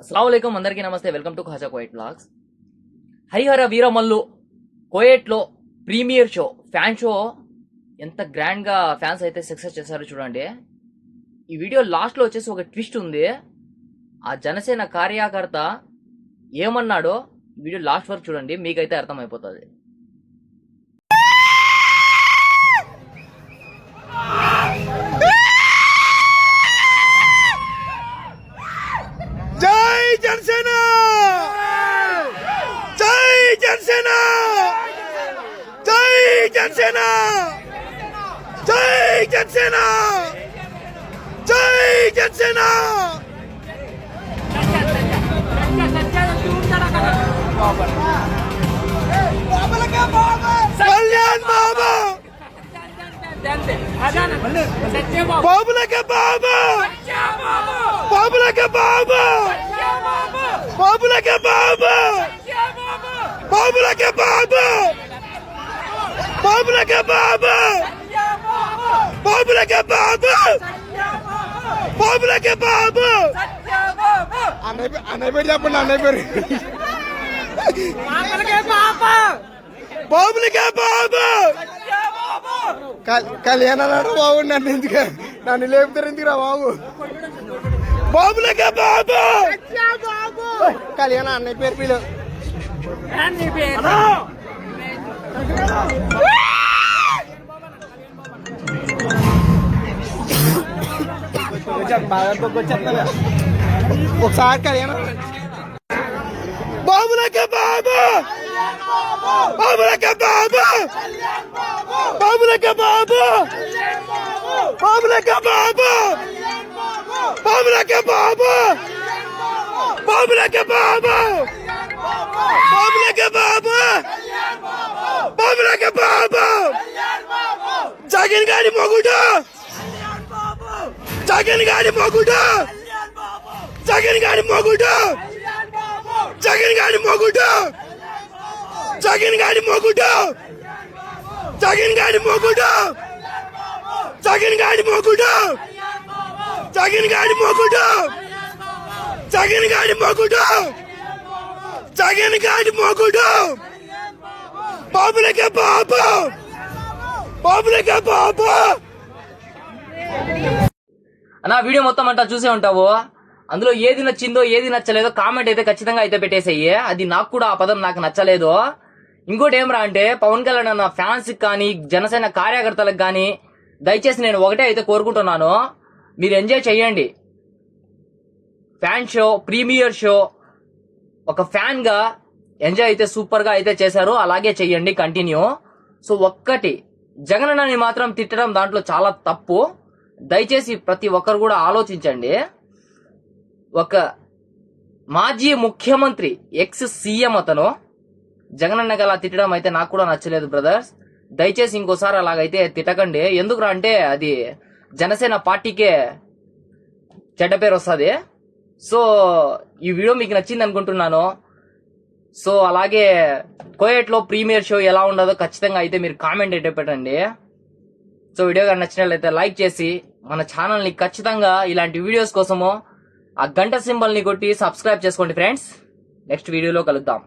అస్సలం అందరికీ నమస్తే. Welcome to Khaja Koyat blogs Harihara Veeramallu కోయట్లో premiere show fan show ఎంత గ్రాండ్గా ఫ్యాన్స్ అయితే సక్సెస్ చేశారో చూడండి. ఈ వీడియో లాస్ట్లో వచ్చేసి ఒక ట్విస్ట్ ఉంది. ఆ జనసేన కార్యకర్త ఏమన్నాడో వీడియో లాస్ట్ వరకు చూడండి. మీకైతే అర్థమైపోతుంది. జనసేన జై జనసేన జై జనసేన జై జనసేన జై జనసేన కళ్యాణ్ బాబు బాబులకే బాబా के బాబులకే बाबूला బాబులకే बाबू బాబులకే के బాబులకే బాబు! అన్నయ్య బాబులకే బాబు! కళ్యాణ బాబు! నన్ను ఎందుకు నన్ను లేపుతారు బాబు? బాబులకే బాబు! కళ్యాణ అన్నయ్య పేరు పిలు. ఒకసారి కళ్యాణ. బాబులకే బాబు! బాబులకే బాబు! బాబులకే బాబు! బాబులకే బాబు! ¡Vámonos que vamos! ¡Vámonos que vamos! ¡Vámonos que vamos! ¡Vámonos que vamos! ¡Jagin Gani Moguda! ¡Jagin Gani Moguda! ¡Jagin Gani Moguda! ¡Jagin Gani Moguda! ¡Jagin Gani Moguda! ¡Jagin Gani Moguda! ¡Jagin Gani Moguda! Jagan గారి మొగుడు. జగన్ గారి మొగుడు. జగన్ గారి మొగుడు. బాబులకే బాబు. బాబులకే బాబు. అన్న video మొత్తం అంటా చూసే ఉంటావు? అందులో ఏది నచ్చిందో ఏది నచ్చలేదో కామెంట్ అయితే ఖచ్చితంగా అయితే పెట్టేసేయి. అది నాకు కూడా ఆ పదం నాకు నచ్చలేదు. ఇంకోటి ఏమరా అంటే పవన్ కళ్యాణ్ అన్న ఫ్యాన్స్కి కానీ జనసేన కార్యకర్తలకు కానీ దయచేసి నేను ఒకటే అయితే కోరుకుంటున్నాను. మీరు ఎంజాయ్ చేయండి. ఫ్యాన్ షో ప్రీమియర్ షో ఒక ఫ్యాన్గా ఎంజాయ్ అయితే సూపర్గా అయితే చేశారు అలాగే చెయ్యండి కంటిన్యూ సో ఒక్కటి జగనన్నని మాత్రం తిట్టడం దాంట్లో చాలా తప్పు. దయచేసి ప్రతి ఒక్కరు కూడా ఆలోచించండి. ఒక మాజీ ముఖ్యమంత్రి ఎక్స్ సీఎం అతను జగనన్న గల తిట్టడం అయితే నాకు కూడా నచ్చలేదు బ్రదర్స్ దయచేసి ఇంకోసారి అలాగైతే తిట్టకండి. ఎందుకురా అంటే అది జనసేన పార్టీకే చెడ్డ పేరు వస్తుంది. సో ఈ వీడియో మీకు నచ్చింది అనుకుంటున్నాను. సో అలాగే కోయట్లో ప్రీమియర్ షో ఎలా ఉండదో ఖచ్చితంగా అయితే మీరు కామెంట్ అయితే పెట్టండి. సో వీడియో కానీ నచ్చినట్లయితే లైక్ చేసి మన ఛానల్ని ఖచ్చితంగా ఇలాంటి వీడియోస్ కోసము ఆ గంట సింబల్ని కొట్టి సబ్స్క్రైబ్ చేసుకోండి ఫ్రెండ్స్. నెక్స్ట్ వీడియోలో కలుద్దాం.